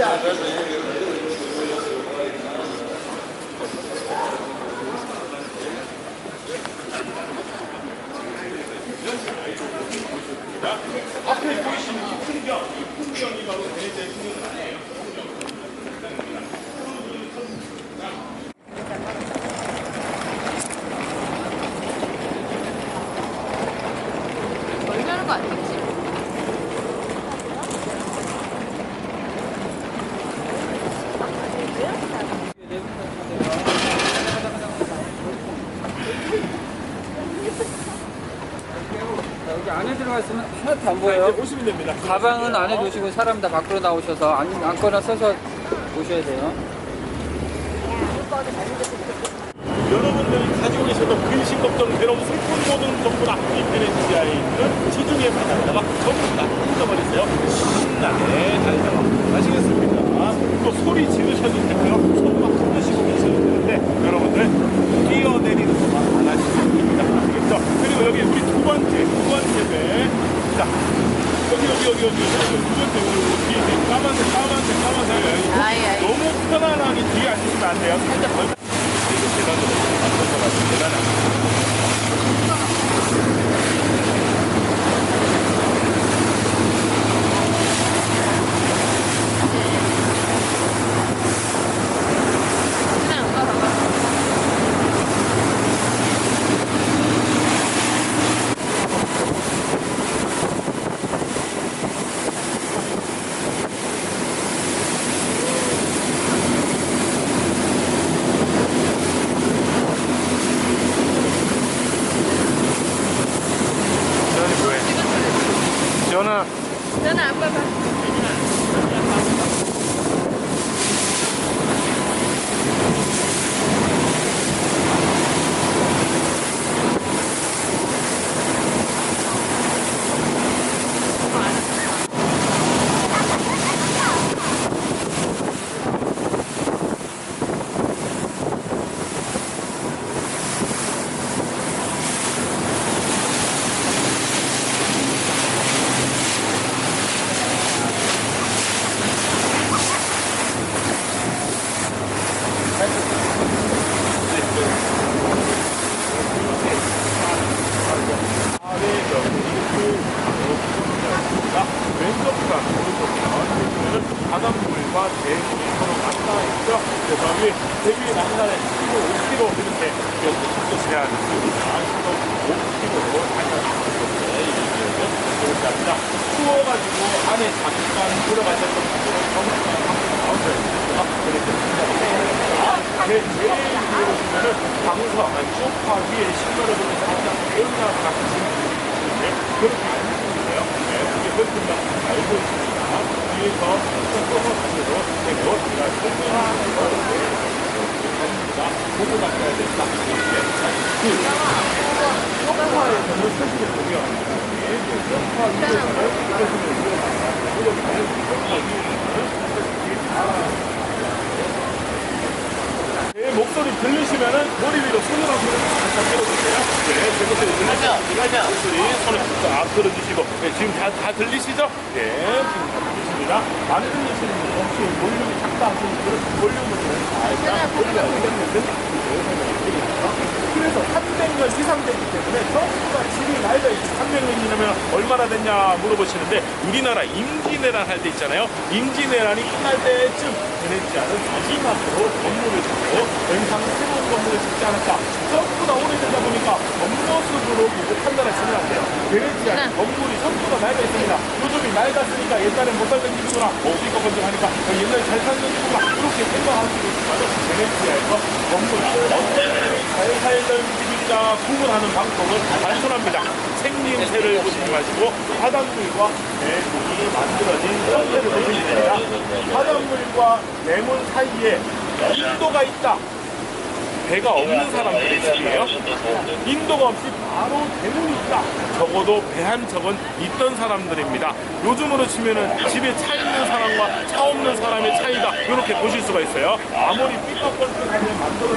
앞에 보이시는 이 풍경, 이 풍경이 바로 베네치아의 풍경은 아니에요. 멀냐는 거 아니겠지? 들어가 있으면 하나도 안 보여요. 보시면 됩니다. 가방은 안에 두시고 사람 다 밖으로 나오셔서 안, 앉거나 서서 오셔야 돼요. 여러분들이 가지고 계셨던 근심, 걱정, 괴로움, 슬픈 모든 이 베네치아에 있는 지중해 바다에다가 전부 다 던져버렸어요. 신나게 달려가. 아시겠습니까? 또 소리 지르셔도 되고요. 손막 흔드시고 계셔도 되는데 여러분들 뛰어내리는 것만 안 하시면 됩니다. 아시겠죠? 그리고 여기 우리 두 번째, 두 번째 배. 자, 여기, 여기, 여기, 여기, 여기, 두 번째, 우리 뒤에 있는 까만색, 까만색, 까만색. 아이, 아이. 너무 편안하게 뒤에 앉으시면 안 돼요. 살짝 걸려. 이거 계단으로 만들어가지고 계단에 그냥 안 가봐. 지원이 뭐해? 지원아 저는 안 봐봐. 아래 여기 자 왼쪽과 오른쪽이면 보시면은 바닷물과 대물이 서로 만나 있죠. 그래서 위 대위 난간에 10km, 5km 이렇게 이렇게 속도 제한이 있습니다. 5km로 달려나가는데 이렇게 합니다. 추워가지고 안에 잠깐 들어가셨던 분들은 정말 나오셔야 됩니다. 그래서 제 제일 위에 보시면은 방석, 아니 소파 위에 신발을 보면서 살짝 배우자고 같이 있는데 그렇게 알고 있는데요. 네, 그게 더 알고 있습니다. 뒤에서 서서가지고 되고 제가 설명하는 거를 합니다. 보고 가셔야 된다. 그 소파에서는 사실을 보면 네, 소파 위에서는 보시면 이렇게 소파 위에서는 이렇게 제 목소리 들리시면은 머리 위로 손을 한 번을 살짝 들어주세요. 네, 제 목소리 들리시면 목소리 손을 쫙 들어주시고 네, 지금 다, 다 들리시죠? 네, 지금 다 들리십니다. 안 들리시는 분 혹시 볼륨이 작다 하시는 분들은 볼륨을 좀 살짝 올려야 되겠는데 그래서 300년 이상 됐기 때문에 전부 다 집이 낡아 있고 300년이면 얼마나 됐냐 물어보시는데 우리나라 임진왜란 할 때 있잖아요. 임진왜란이 끝날 때쯤 베네치아는 마지막으로 건물을 짓고 더 이상 새로운 건물을 짓지 않았다. 전부 다 오래되다 보니까 겉모습으로 보고 판단하시면 안 돼요. 베네치아 네. 건물이 전부 다 낡아 있습니다. 요즘이 낡았으니까 옛날에 못 살던 집이구나. 어, 이거 건조하니까 어, 옛날에 잘 살던 집이구나. 이렇게 생각하시고 있지만 베네치아에서 건물 어떤 잘 살던 집인가 구분하는 방법은 단순합니다. 생김새를 보시지 마시고 바닷물과 내물이 만들어진 형태를 보시면 됩니다. 바닷물과 내물 사이에 인도가 있다. 배가 없는 사람들의 집이에요. 인도가 없이 바로 대문이 있다. 적어도 배 한 척은 있던 사람들입니다. 요즘으로 치면은 집에 차 있는 사람과 차 없는 사람의 차이다. 이렇게 보실 수가 있어요. 아무리 삐걱거리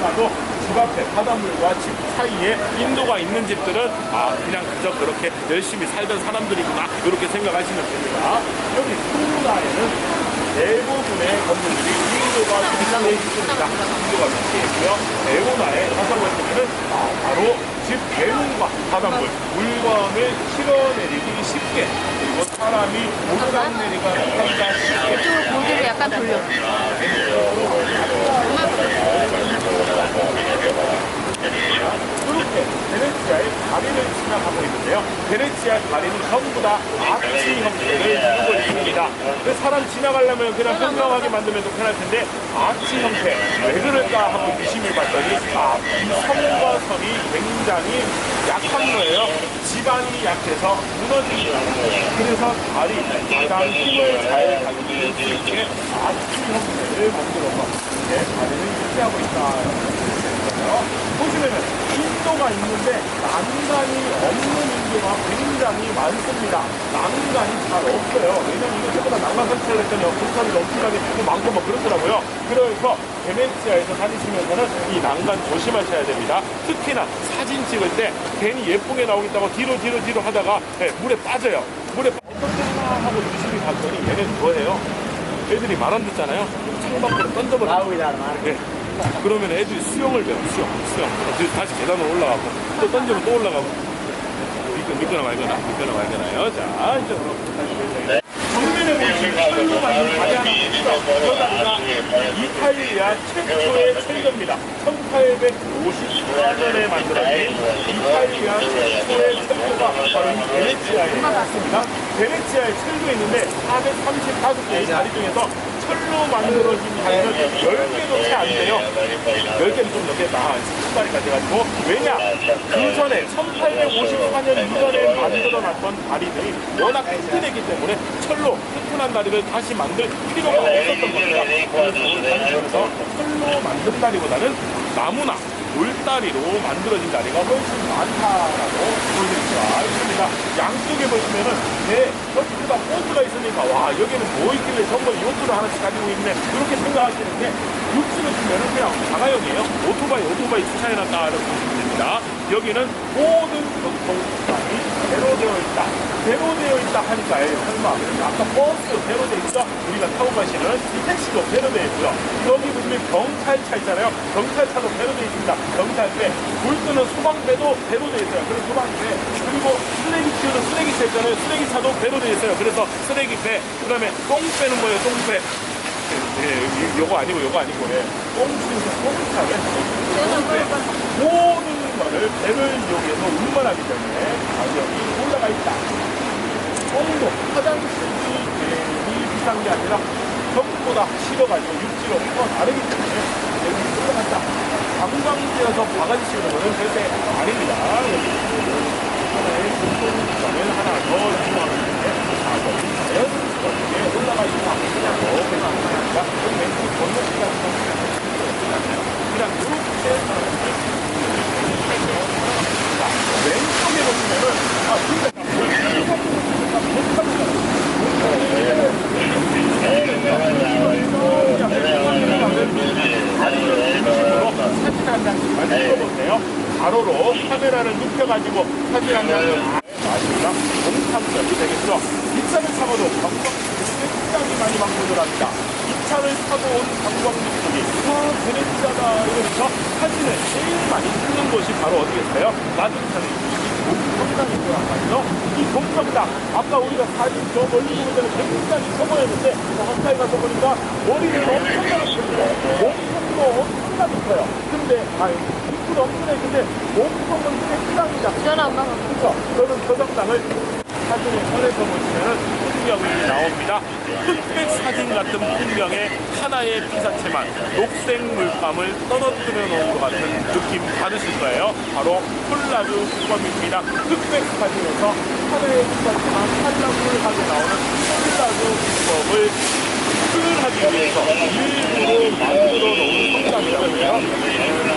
만들어놔도 집 앞에 바닷물과 집 사이에 인도가 있는 집들은 아 그냥 그저 그렇게 열심히 살던 사람들이구나 이렇게 생각하시면 됩니다. 여기 쿠무라에는 대부분 기존의 건물들이 인도가 비슷해 있습니다. 인도가 비슷해 있고요. 에고나의 다섯 번째는 바로 집 대문과 바닷물, 물건을 실어내리기 쉽게 사람이 오르락내리가 하기가 쉽게 이쪽으로 고개를 약간 돌려. 그렇게 베네치아의 다리를 지나가고 있는데요. 베네치아의 다리는 전부 다 아치 형태를 이루고 있습니다. 그 사람 지나가려면 그냥 평평하게 만들면 더 편할 텐데 아치 형태 왜 그럴까 하고 의심을 봤더니 아, 이 선과 선이 굉장히 약한 거예요. 지방이 약해서 무너집니다. 그래서 다리 가장 힘을 잘 가지고 수 있게 아치 형태를 만들어서 이제 다리를 유지하고 있다. 있어요. 보시면은 인도가 있는데 난간이 없는 인도가 굉장히 많습니다. 난간이 잘 없어요. 왜냐면 이거 전부 다 난간 설치를 했더니 공사비 엄청나게 또 많고 뭐 그렇더라고요. 그래서 베네치아에서 다니시면서는 이 난간 조심하셔야 됩니다. 특히나 사진 찍을 때 괜히 예쁘게 나오겠다고 뒤로 뒤로 뒤로 하다가 예, 물에 빠져요. 물에 빠- 어떤 데나 하고 유심히 봤더니 얘는 뭐예요? 애들이 말 안 듣잖아요. 창밖으로 던져버려요. 네. 그러면 애들이 수영을 배워, 수영, 수영. 다시 계단으로 올라가고, 또 던지면 또 올라가고. 믿거, 믿거나 말거나, 믿거나 말거나요. 자, 이쪽으로 보세요. 정면에 보시면 철로가 있는. 저 다리가 이탈리아 최초의 철도입니다. 1854년에 만들어진 이탈리아 최초의 철도가 바로 이 베네치아에 있습니다. 베네치아에 철도 있는데 435개의 다리 중에서 철로 만들어진 다리는 10개도 채 안 돼요. 10개는 좀 넘겠다. 10마리까지 해가지고. 왜냐? 그 전에 1854년 이전에 만들어놨던 다리들이 워낙 튼튼했기 때문에 철로 튼튼한 다리를 다시 만들 필요가 없었던 겁니다. 그래서 철로 만든 다리보다는 나무나 돌다리로 만들어진 다리가 훨씬 많다라고 보여드릴 수가 있습니다. 양쪽에 보시면은 배, 전부가 보트가 있으니까 와 여기는 뭐 있길래 정말 요트를 하나씩 가지고 있네 이렇게 생각하시는데 육지를 주면은 그냥 자가용이에요. 오토바이 오토바이 주차해놨다라고 보시면 됩니다. 여기는 모든 교통수단이 배로 되어 있다. 배로 되어 있다 하니까 에이, 설마 아까 버스 배로 되어 있죠? 우리가 타고 가시는 이 택시도 배로 되어 있고요. 여기 보시면 경찰차 있잖아요. 경찰차도 배로 되어 있습니다. 경찰배, 물 끄는 소방배도 배로 되어 있어요. 그리고 소방배, 그리고 쓰레기 치우는 쓰레기차 있잖아요. 쓰레기차도 배로 되어 있어요. 그래서 쓰레기배, 그 다음에 똥 빼는 거예요. 똥배. 예, 이- 요거 아니고 요거 아니고 예. 똥 치우는 모든 거를 배를 이용해서 운반하기 때문에 가격이 올라가 있다. 똥도 화장실이 괜히 비싼 게 아니라 전부보다 실어가지고 육지로 더 다르기 때문에 여기 올라갔다. 관광지에서 바가지 씌우는 거는 절대 아닙니다. 여기 하나의 교통수단을 하나 더 이용하기 때문에 가격이 자연스럽게 올라가 있다 라고 생각합니다. 그럼 왼쪽 건너기가 그냥 이렇게 자, 왼쪽에 보시면은 아, 진짜 사진 한 장씩만 찍어보세요. 가로로 카메라를 눕혀가지고 사진 한 장을 마시면 공탐점이 되겠죠. 뒷차를 타고도 관광객들이 굉장히 많이 방문을 합니다. 이 차를 타고 온 관광객들이 와 베네치아다 이러면서 사진을 제일 많이 찍는 곳이 바로 어디겠어요? 맞은편에 이 동평당인 거란 말이죠. 이 동평당 아까 우리가 사진 저 멀리 보는 데는 굉장히 커 보였는데 저 가까이 가서 보니까 머리를 엄청나게 크고요. 몸통도 엄청나게 커요. 근데 아니 입구도 엄청나게 근데 몸통은 굉장히 전화 엄마가. 그렇죠. 저는 저 정당을 사진에 꺼내서 보시면은 풍경이 나옵니다. 흑백 사진 같은 풍경에 하나의 피사체만 녹색 물감을 떨어뜨려 놓은 것 같은 느낌 받으실 거예요. 바로 콜라주 국밥입니다. 흑백 사진에서 하나의 피사체만 탈락물하게 나오는 콜라주 국밥을 표현하기 위해서 일부러 만들어 놓은 성당이라고 해요.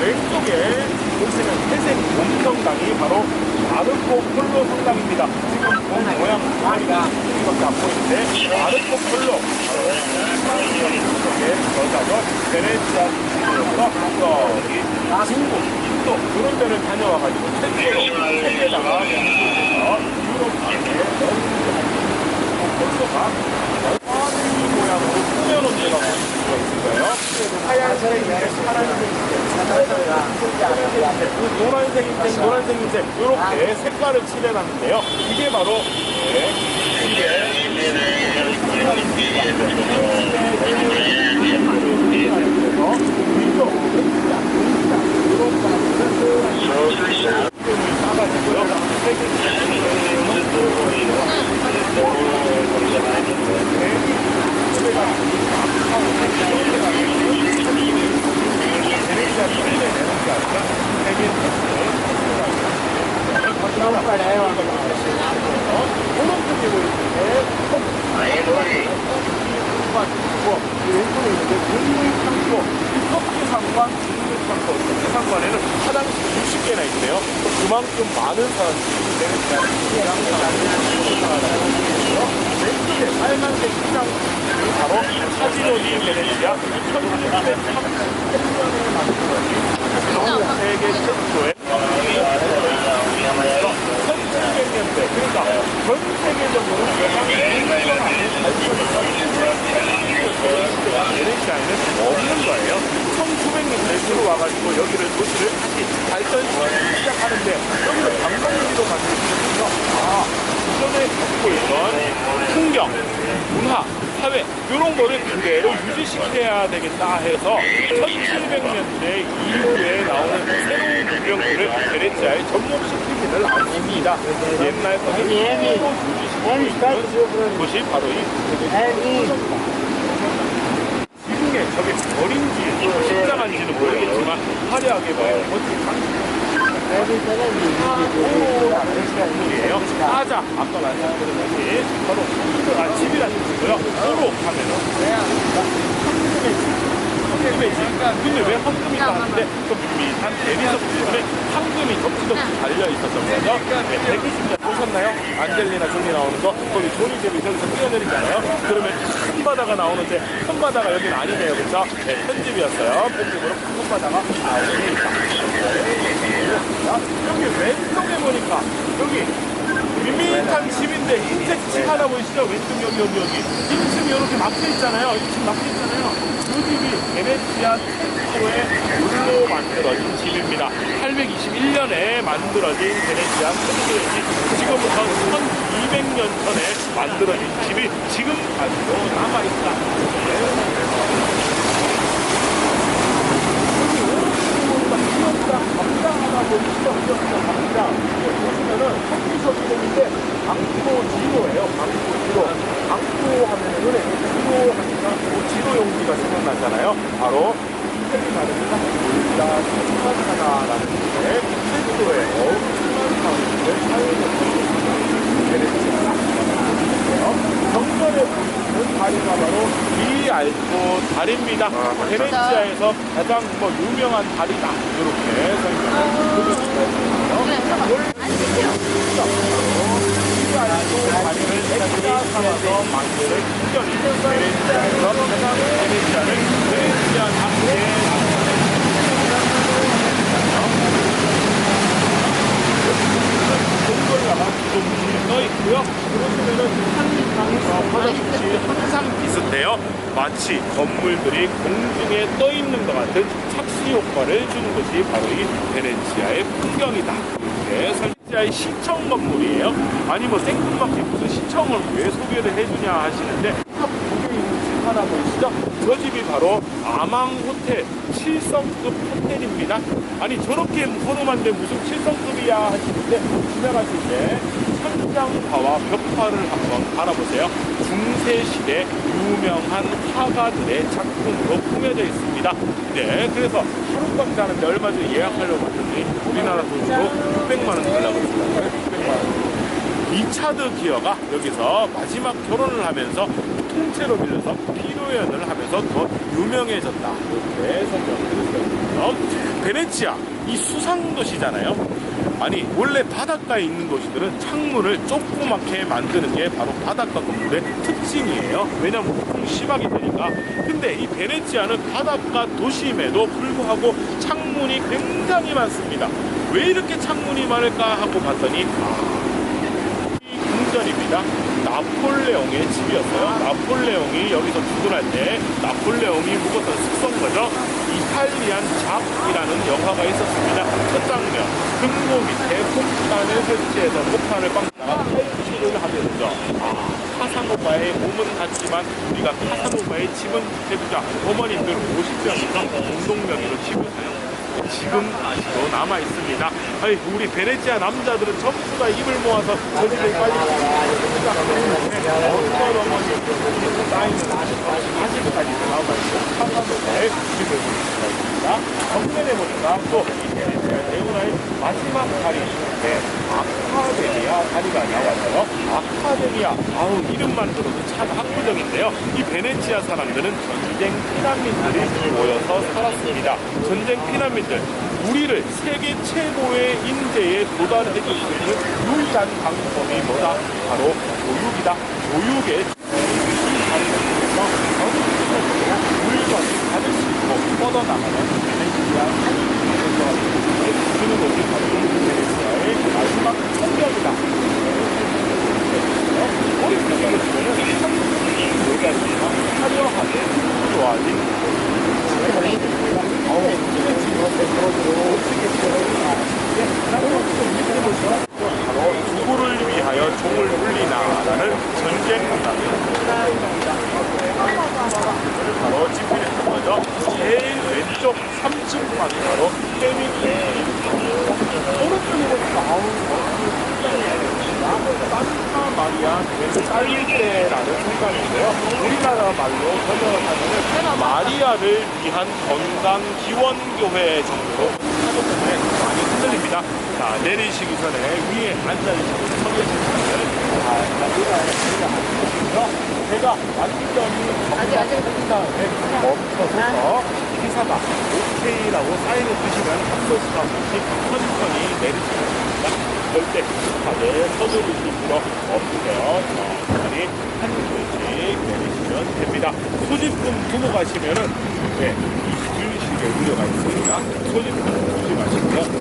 왼쪽에 보시면 회색 공성당이 바로 마르코 폴로 성당입니다. 지금 본 모양 머리가 여기밖에 안 보이는데 마르코 폴로 이쪽에 여자죠 베네치아 저기 중국, 인도 그런 데를 다녀와가지고 최초로 세계에다가 중국에서 유럽 폴로가 이 모양으로 꾸며놓은 데가 수가 있어요. 하얀색인데 파란색인데 노란색인데 노란색인데 이렇게 색깔을 칠해놨는데요. 이게 바로 네, 이게 왼쪽 Hannover. Ja. 그러니까 전 세계적으로 베네치아에는 없는 거예요. 1900년대 들어와가지고 여기를 도시를 다시 발전시키기 시작하는데 여기는 관광지로 만들어지면서 아 기존에 갖고 있던 풍경, 문화, 사회 이런 거를 그대로 유지시켜야 되겠다 해서 1700년대 이후에 나오는 새로운 유령들을 베네치아에 접목시키기를 합니다. 옛날 것을 그대로 유지시키고 있는 곳이 바로 이 지붕에 저게 어린지 십자가인지는 모르겠지만 화려하게 봐요. 아자 아까 말씀드렸듯이 바로 아 집이라는 거고요. 호로 하면은 황금의 집. 근데 왜 황금이다 하는데 좀 밋밋한 대리석 부분에 황금이 덕지덕지 달려 있었던 거죠. 네, 120년 보셨나요? 안젤리나 졸리 나오는 거 거기 조니 제비 저기서 뛰어내리잖아요. 그러면 큰 바다가 나오는데 큰 바다가 여기는 아니네요. 그렇죠? 네, 편집이었어요. 편집으로 큰 바다가 나오게 있다. 여기 왼쪽에 보니까 여기 밋밋한 집인데 흰색 집 하나 보이시죠? 왼쪽 여기 여기 여기 이 집이 이렇게 막혀 있잖아요. 이집 막혀 있잖아요. 이 집이 베네치아 최초의 물로 만들어진 집입니다. 821년에 만들어진 베네치아 집. 지금부터 1200년 전에 만들어진 집이 지금까지도 남아있다. 지로예요. 강포 지로. 바로 색이 다르니까 게 최초의 엄청난 가운데 사용을 베네치아 정면에 보이는 다리가 바로 비알토 다리입니다. 베네치아에서 가장 뭐 유명한 다리다. 이렇게 설명을 다리를 삼아서 특별히 베네치아에서 베네치아를 베네치아 당시에 동굴라가 기둥이 떠 있고요. 그러시면은 한강에서 화장실이 항상 비슷해요. 마치 건물들이 공중에 떠 있는 것 같은 착시 효과를 주는 것이 바로 이 베네치아의 풍경이다. 이렇게 설치아의 시청 건물이에요. 아니 뭐 생뚱맞게 무슨 시청을 왜 소개를 해주냐 하시는데 하나 보이시죠? 저 집이 바로 아망 호텔 7성급 호텔입니다. 아니 저렇게 허름한데 무슨 7성급이야 하시는데 지나가실 때 천장화와 벽화를 한번 바라보세요. 중세시대 유명한 화가들의 작품으로 꾸며져 있습니다. 네, 그래서 하룻밤 자는데 얼마 전에 예약하려고 했더니 우리나라 돈으로 600만 원 달라고 했어요. 600만 원. 리차드 기어가 여기서 마지막 결혼을 하면서 통째로 빌려서 피로연을 하면서 더 유명해졌다. 이렇게 설명을 드렸거든요. 베네치아, 이 수상도시잖아요. 아니 원래 바닷가에 있는 도시들은 창문을 조그맣게 만드는 게 바로 바닷가 건물의 특징이에요. 왜냐면 폭풍 심하게 되니까. 근데 이 베네치아는 바닷가 도심에도 불구하고 창문이 굉장히 많습니다. 왜 이렇게 창문이 많을까 하고 봤더니 이 궁전입니다. 나폴레옹의 집이었어요. 나폴레옹이 여기서 주둔할 때 나폴레옹이 묵었던 숙소인 거죠. 이탈리안 잡이라는 영화가 있었습니다. 첫 장면, 금고 밑에 폭탄을 설치해서 폭탄을 빵다가 탈출을 되죠. 아, 카사노바의 몸은 같지만 우리가 카사노바의 집은 해주자. 어머님들 50명 이상 공동명의로 집을 사용 지금 아직도 남아 있습니다. 아니 우리 베네치아 남자들은 전부 다 입을 모아서 저 집에 빨리 가니까 어떤 어머니 사인은 아직까지 나와 있고 볼 수가 있습니다. 정면에 보니까 베 대운하의 마지막 다리 네, 아카데미아 다리가 나와서요. 아카데미아 아우 이름만 들어도 참 학구적인데요. 이 베네치아 사람들은 전쟁 피난민들이 모여서 살았습니다. 전쟁 피난민들 우리를 세계 최고의 인재에 도달해줄 수 있는 유일한 방법이 뭐다? 바로 교육이다. 교육의 이 다리를 통해서 전국적으로 물건을 받을 수 있고 뻗어나가는 베네치아 한국에서 주는 것이 바로 이 베네치아의 마지막 성경이다. 우리 교육을 주면은 한국이 얘기하시면 화려하게 좋아진 바로 누구를 위하여 종을 울리나라는 전쟁 문학입니다. 바로 집필했던 거죠. 제일 왼쪽 3층만이 바로 케미키 오른쪽에 보니까 아우 산타 마리아 쌀때라는 순간인데요. 우리나라 말로 번역하면 마리아를 위한 건강 기원교회 정도로 하기 때문에 많이 흔들립니다. 자, 내리시기 전에 위에 앉아있시고 서 계시는 자, 제가 완전히 아직, 다음에 멈춰서 기사가 오케이라고 사인을 주시면 한 소씩 한 번씩 천천히 내리시면 됩니다. 절대 급하게 서두르실 필요 없으세요. 천천히 한 줄씩 내리시면 됩니다. 소지품 두고 가시면은 네, 이 줄식의 우려가 있습니다. 소지품 조심하시고요.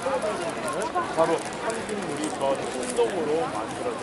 찾아다니는 바로 한국물이 저 청동으로 만들어진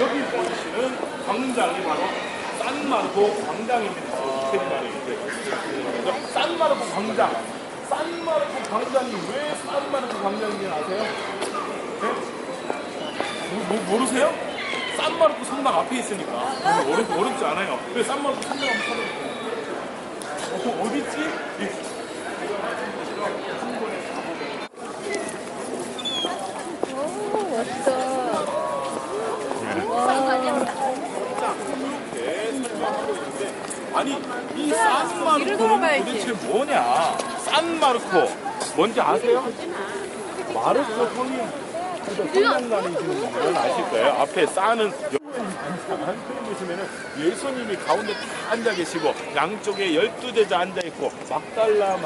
여기 보이시는 광장이 바로 산마르코 광장입니다. 이태리말에 이제 산마르코 광장. 산마르코 광장이 왜 산마르코 광장인지 아세요? 네? 모, 모, 모르세요? 산마르코 성당 앞에 있으니까 어렵, 어렵지 않아요. 왜 산마르코 성당 한번 찾아볼게요. 어, 어딨지? 이- 오, 있는데 아니 이 산마르코는. 도대체 뭐냐? 산마르코 뭔지 아세요? 마르코 성인 성당다니시는 분들은 아실 거예요. 앞에 쌓는 한편 보시면은 예수님이 가운데 다 앉아 계시고 양쪽에 열두 제자 앉아 있고 막달라